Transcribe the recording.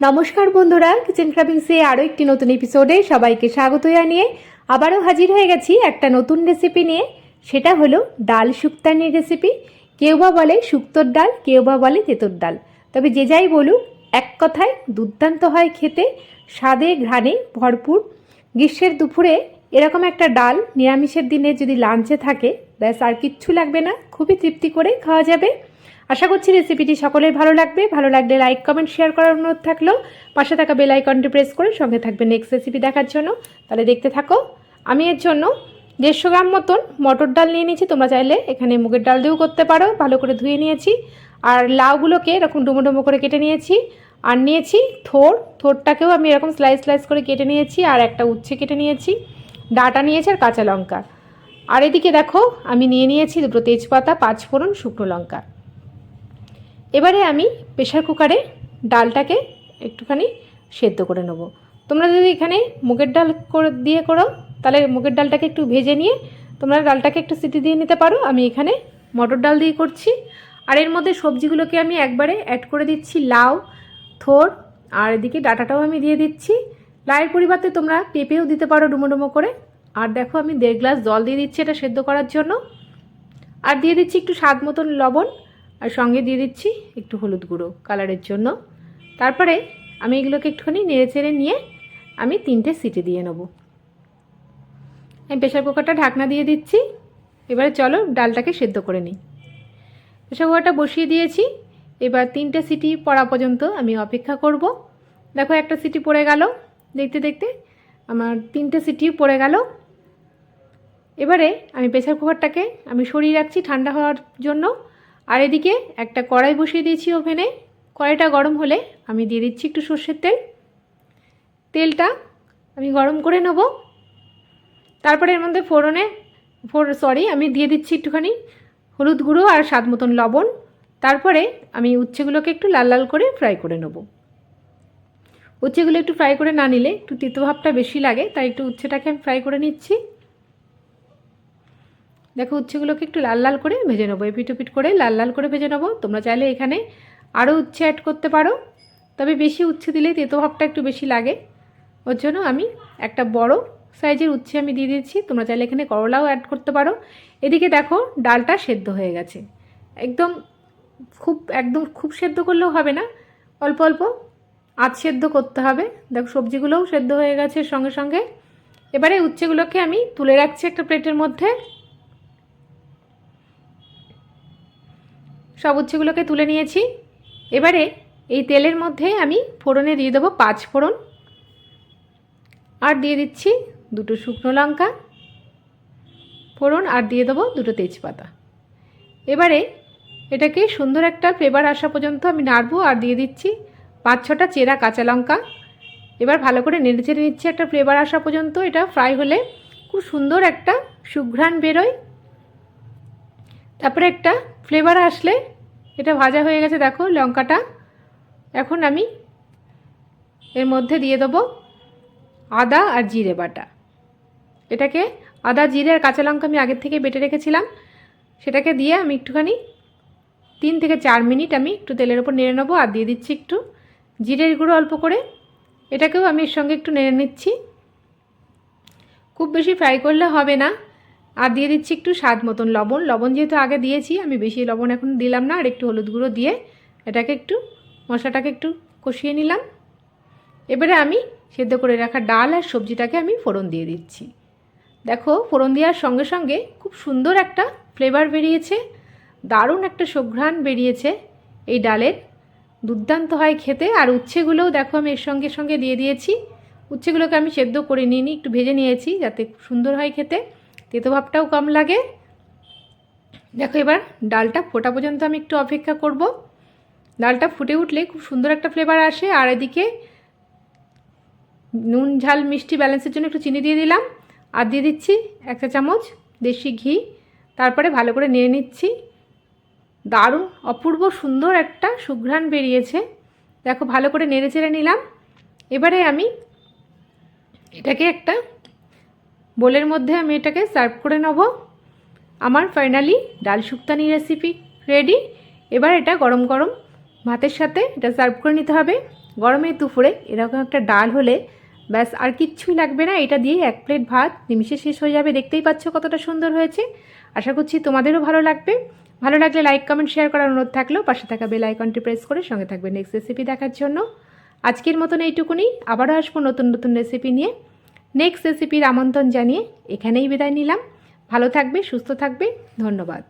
নমস্কার বন্ধুরা কিচেন ক্রাবিংসে আরও একটি নতুন এপিসোডে সবাইকে স্বাগত জানিয়ে আবারও হাজির হয়ে গেছি একটা নতুন রেসিপি নিয়ে। সেটা হলো ডাল শুক্তানির রেসিপি কেউ বা বলে শুক্তোর ডাল, কেউ বা বলে তেঁতোর ডাল। তবে যে যাই বলুক, এক কথায় দুর্দান্ত হয় খেতে। স্বাদে ঘ্রাণে ভরপুর। গ্রীষ্মের দুপুরে এরকম একটা ডাল নিরামিষের দিনে যদি লাঞ্চে থাকে, ব্যাস আর কিচ্ছু লাগবে না। খুবই তৃপ্তি করে খাওয়া যাবে। আশা করছি রেসিপিটি সকলের ভালো লাগবে। ভালো লাগলে লাইক কমেন্ট শেয়ার করার অনুরোধ থাকল। পাশে থাকা বেল আইকনটি প্রেস করে সঙ্গে থাকবে নেক্সট রেসিপি দেখার জন্য। তাহলে দেখতে থাকো। আমি এর জন্য দেড়শো গ্রাম মতন মটর ডাল নিয়ে নিয়েছি। তোমরা চাইলে এখানে মুগের ডাল দিয়েও করতে পারো। ভালো করে ধুয়ে নিয়েছি। আর লাউগুলোকে এরকম ডুমো ডুমো করে কেটে নিয়েছি। আর নিয়েছি থোর। থোরটাকেও আমি এরকম স্লাইস স্লাইস করে কেটে নিয়েছি। আর একটা উচ্ছে কেটে নিয়েছি। ডাটা নিয়েছি আর কাঁচা লঙ্কা। আর এদিকে দেখো, আমি নিয়ে নিয়েছি দুটো তেজপাতা, পাঁচ ফোড়ন, শুকনো লঙ্কা। এবারে আমি প্রেশার কুকারে ডালটাকে একটুখানি সেদ্ধ করে নেব। তোমরা যদি এখানে মুগের ডাল করে, দিয়ে করো, তাহলে মুগের ডালটাকে একটু ভেজে নিয়ে তোমরা ডালটাকে একটু সিটি দিয়ে নিতে পারো। আমি এখানে মটর ডাল দিয়ে করছি। আর এর মধ্যে সবজিগুলোকে আমি একবারে অ্যাড করে দিচ্ছি, লাউ, থোর, আর এদিকে ডাটাটাও আমি দিয়ে দিচ্ছি। লাউয়ের পরিবর্তে তোমরা পেঁপেও দিতে পারো ডুমো ডুমো করে। আর দেখো আমি দেড় গ্লাস জল দিয়ে দিচ্ছি এটা সেদ্ধ করার জন্য। আর দিয়ে দিচ্ছি একটু স্বাদ মতন লবণ। আর সঙ্গে দিয়ে দিচ্ছি একটু হলুদ গুঁড়ো কালারের জন্য। তারপরে আমি এগুলোকে একটুখানি নেড়ে চেড়ে নিয়ে আমি তিনটে সিটি দিয়ে নেব। আমি প্রেশার কুকারটা ঢাকনা দিয়ে দিচ্ছি। এবারে চলো ডালটাকে সেদ্ধ করে নিই। প্রেশার কুকারটা বসিয়ে দিয়েছি। এবার তিনটে সিটি পড়া পর্যন্ত আমি অপেক্ষা করব। দেখো একটা সিটি পড়ে গেল। দেখতে দেখতে আমার তিনটে সিটি পড়ে গেল। এবারে আমি প্রেশার কুকারটাকে আমি সরিয়ে রাখছি ঠান্ডা হওয়ার জন্য। আর এদিকে একটা কড়াই বসিয়ে দিয়েছি ওভেনে। কড়াইটা গরম হলে আমি দিয়ে দিচ্ছি একটু সর্ষের তেল। তেলটা আমি গরম করে নেব। তারপরে এর মধ্যে ফোড়নে ফোর সরি আমি দিয়ে দিচ্ছি একটুখানি হলুদ গুঁড়ো আর স্বাদ মতন লবণ। তারপরে আমি উচ্ছেগুলোকে একটু লাল লাল করে ফ্রাই করে নেব। উচ্ছেগুলো একটু ফ্রাই করে না নিলে একটু তিতো ভাবটা বেশি লাগে, তাই একটু উচ্ছেটাকে আমি ফ্রাই করে নিচ্ছি। দেখো উচ্ছেগুলোকে একটু লাল লাল করে ভেজে নেব এপিট ওপিট করে লাল লাল করে ভেজে নেব। তোমরা চাইলে এখানে আরও উচ্ছে অ্যাড করতে পারো। তবে বেশি উচ্ছে দিলে তেতো ভাবটা একটু বেশি লাগে। ওর জন্য আমি একটা বড় সাইজের উচ্ছে আমি দিয়ে দিচ্ছি। তোমরা চাইলে এখানে করলাও অ্যাড করতে পারো। এদিকে দেখো ডালটা সেদ্ধ হয়ে গেছে। একদম খুব একদম খুব সেদ্ধ করলেও হবে না। অল্প অল্প আধ সেদ্ধ করতে হবে। দেখো সবজিগুলোও সেদ্ধ হয়ে গেছে সঙ্গে সঙ্গে। এবারে উচ্ছেগুলোকে আমি তুলে রাখছি একটা প্লেটের মধ্যে। সব উচ্ছেগুলোকে তুলে নিয়েছি। এবারে এই তেলের মধ্যে আমি ফোড়নে দিয়ে দেবো পাঁচ ফোড়ন। আর দিয়ে দিচ্ছি দুটো শুকনো লঙ্কা ফোড়ন আর দিয়ে দেবো দুটো তেজপাতা। এবারে এটাকে সুন্দর একটা ফ্লেভার আসা পর্যন্ত আমি নাড়বো আর দিয়ে দিচ্ছি পাঁচ ছটা চেরা কাঁচা লঙ্কা। এবার ভালো করে নেড়ে চেড়ে নিচ্ছি একটা ফ্লেভার আসা পর্যন্ত। এটা ফ্রাই হলে খুব সুন্দর একটা সুঘ্রাণ বেরোয়। তারপরে একটা ফ্লেভার আসলে, এটা ভাজা হয়ে গেছে দেখো লঙ্কাটা। এখন আমি এর মধ্যে দিয়ে দেবো আদা আর জিরে বাটা। এটাকে আদা, জিরে আর কাঁচা লঙ্কা আমি আগের থেকে বেটে রেখেছিলাম। সেটাকে দিয়ে আমি একটুখানি তিন থেকে চার মিনিট আমি একটু তেলের ওপর নেড়ে নেব আর দিয়ে দিচ্ছি একটু জিরের গুঁড়ো অল্প করে। এটাকেও আমি এর সঙ্গে একটু নেড়ে নিচ্ছি। খুব বেশি ফ্রাই করলে হবে না। আর দিয়ে দিচ্ছি একটু স্বাদ মতন লবণ। লবণ যেহেতু আগে দিয়েছি, আমি বেশি লবণ এখন দিলাম না, আর একটু হলুদ গুঁড়ো দিয়ে এটাকে একটু, মশলাটাকে একটু কষিয়ে নিলাম। এবারে আমি সেদ্ধ করে রাখা ডাল আর সবজিটাকে আমি ফোড়ন দিয়ে দিচ্ছি। দেখো, ফোড়ন দেওয়ার সঙ্গে সঙ্গে খুব সুন্দর একটা ফ্লেভার বেরিয়েছে, দারুণ একটা সুঘ্রাণ বেরিয়েছে এই ডালের। দুর্দান্ত হয় খেতে, আর উচ্ছেগুলোও দেখো আমি এর সঙ্গে সঙ্গে দিয়ে দিয়েছি। উচ্ছেগুলোকে আমি সেদ্ধ করে নিয়ে নিই, একটু ভেজে নিয়েছি যাতে খুব সুন্দর হয় খেতে। তেতো ভাবটাও কম লাগে। দেখো এবার ডালটা ফোটা পর্যন্ত আমি একটু অপেক্ষা করব। ডালটা ফুটে উঠলে খুব সুন্দর একটা ফ্লেভার আসে। আর এদিকে নুন, ঝাল, মিষ্টি ব্যালেন্সের জন্য একটু চিনি দিয়ে দিলাম। আর দিয়ে দিচ্ছি একটা চামচ দেশি ঘি। তারপরে ভালো করে নেড়ে নিচ্ছি। দারুণ, অপূর্ব সুন্দর একটা সুঘ্রাণ বেরিয়েছে। দেখো ভালো করে নেড়ে চেড়ে নিলাম। এবারে আমি এটাকে একটা বোলের মধ্যে আমি এটাকে সার্ভ করে নেব। আমার ফাইনালি ডাল শুক্তানি রেসিপি রেডি এবার এটা গরম গরম ভাতের সাথে এটা সার্ভ করে নিতে হবে। গরমের দুপুরে এরকম একটা ডাল হলে ব্যাস আর কিচ্ছুই লাগবে না। এটা দিয়ে এক প্লেট ভাত নিমিশে শেষ হয়ে যাবে। দেখতেই পাচ্ছ কতটা সুন্দর হয়েছে। আশা করছি তোমাদেরও ভালো লাগবে। ভালো লাগলে লাইক কমেন্ট শেয়ার করার অনুরোধ থাকলেও পাশে থাকা বেল আইকনটি প্রেস করে সঙ্গে থাকবে নেক্সট রেসিপি দেখার জন্য। আজকের মতন এইটুকুনি। আবারও আসব নতুন নতুন রেসিপি নিয়ে। নেক্সট রেসিপির আমন্ত্রণ জানিয়ে এখানেই বিদায় নিলাম। ভালো থাকবে সুস্থ থাকবে। ধন্যবাদ।